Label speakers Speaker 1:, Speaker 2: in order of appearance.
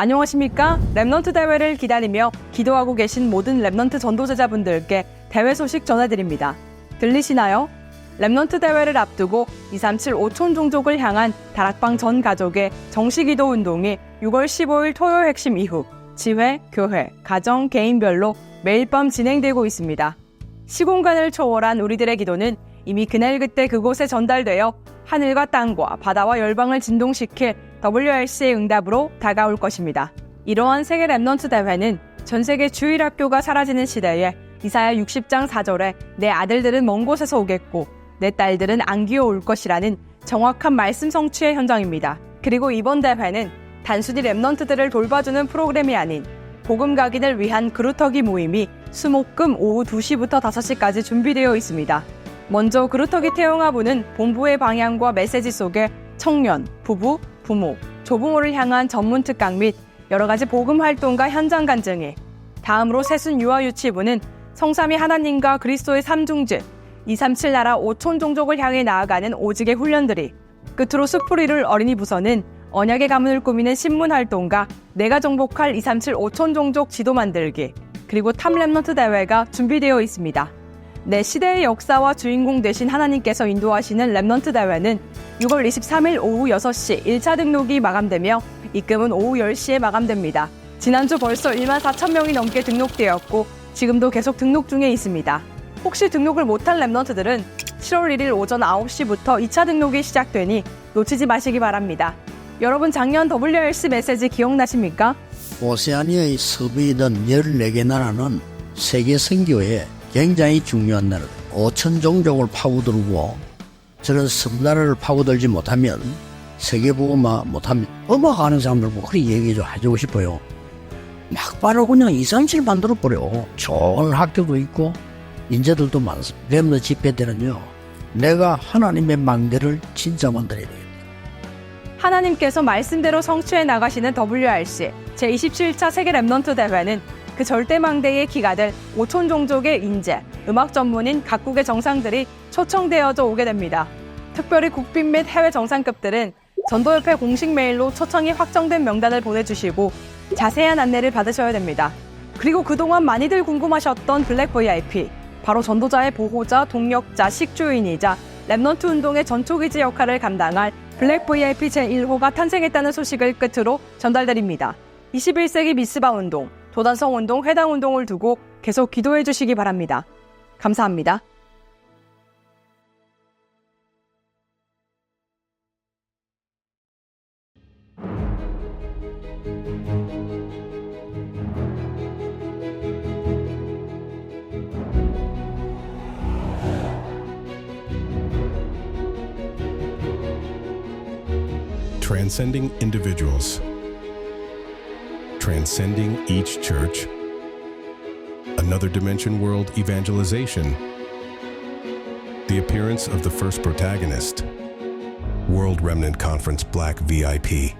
Speaker 1: 안녕하십니까? 랩넌트 대회를 기다리며 기도하고 계신 모든 랩넌트 전도제자분들께 대회 소식 전해드립니다. 들리시나요? 랩넌트 대회를 앞두고 237 5촌 종족을 향한 다락방 전 가족의 정식 기도 운동이 6월 15일 토요 핵심 이후 지회, 교회, 가정, 개인별로 매일 밤 진행되고 있습니다. 시공간을 초월한 우리들의 기도는 이미 그날 그때 그곳에 전달되어 하늘과 땅과 바다와 열방을 진동시킬 WRC의 응답으로 다가올 것입니다. 이러한 세계 랩넌트 대회는 전 세계 주일 학교가 사라지는 시대에 이사야 60장 4절에 내 아들들은 먼 곳에서 오겠고 내 딸들은 안기어 올 것이라는 정확한 말씀 성취의 현장입니다. 그리고 이번 대회는 단순히 랩넌트들을 돌봐주는 프로그램이 아닌 복음 각인을 위한 그루터기 모임이 수목금 오후 2시부터 5시까지 준비되어 있습니다. 먼저 그루터기 태영아부는 본부의 방향과 메시지 속에 청년, 부부, 부모, 조부모를 향한 전문 특강 및 여러 가지 복음 활동과 현장 간증에 다음으로 새순 유아 유치부는 성삼위 하나님과 그리스도의 삼중죄, 237 나라 5촌 종족을 향해 나아가는 오직의 훈련들이 끝으로 수풀이를 어린이 부서는 언약의 가문을 꾸미는 신문 활동과 내가 정복할 237 5촌 종족 지도 만들기 그리고 탑랩넌트 대회가 준비되어 있습니다. 내 시대의 역사와 주인공 되신 하나님께서 인도하시는 랩넌트 대회는 6월 23일 오후 6시 1차 등록이 마감되며 입금은 오후 10시에 마감됩니다. 지난주 벌써 1만 4천 명이 넘게 등록되었고 지금도 계속 등록 중에 있습니다. 혹시 등록을 못한 랩넌트들은 7월 1일 오전 9시부터 2차 등록이 시작되니 놓치지 마시기 바랍니다. 여러분 작년 WRC 메시지 기억나십니까?
Speaker 2: 오세아니아의 서부이던 14개 나라는 세계 선교에 굉장히 중요한 나라 5천 종족을 파고들고 저런 섬나라를 파고들지 못하면 세계보고만 못하면 하는 사람들 보고 그렇게 얘기 좀 해주고 싶어요. 막바로 그냥 2, 3, 7 만들어버려. 좋은 학교도 있고 인재들도 많습니다. 렘너 집회 때는요 내가 하나님의 망대를 진짜 만들어야 돼요
Speaker 1: 하나님께서 말씀대로 성취해 나가시는 WRC 제27차 세계 랩넌트 대회는 그 절대망대의 기가들 5촌 종족의 인재, 음악 전문인 각국의 정상들이 초청되어져 오게 됩니다. 특별히 국빈 및 해외 정상급들은 전도협회 공식 메일로 초청이 확정된 명단을 보내주시고 자세한 안내를 받으셔야 됩니다. 그리고 그동안 많이들 궁금하셨던 블랙 VIP, 바로 전도자의 보호자, 동력자, 식주인이자 랩넌트 운동의 전초기지 역할을 감당할 블랙 VIP 제1호가 탄생했다는 소식을 끝으로 전달드립니다. 21세기 미스바 운동, 도단성 운동, 회당 운동을 두고 계속 기도해 주시기 바랍니다. 감사합니다.
Speaker 3: transcending transcending each church, another dimension world evangelization, the appearance of the first protagonist, World Remnant Conference Black VIP.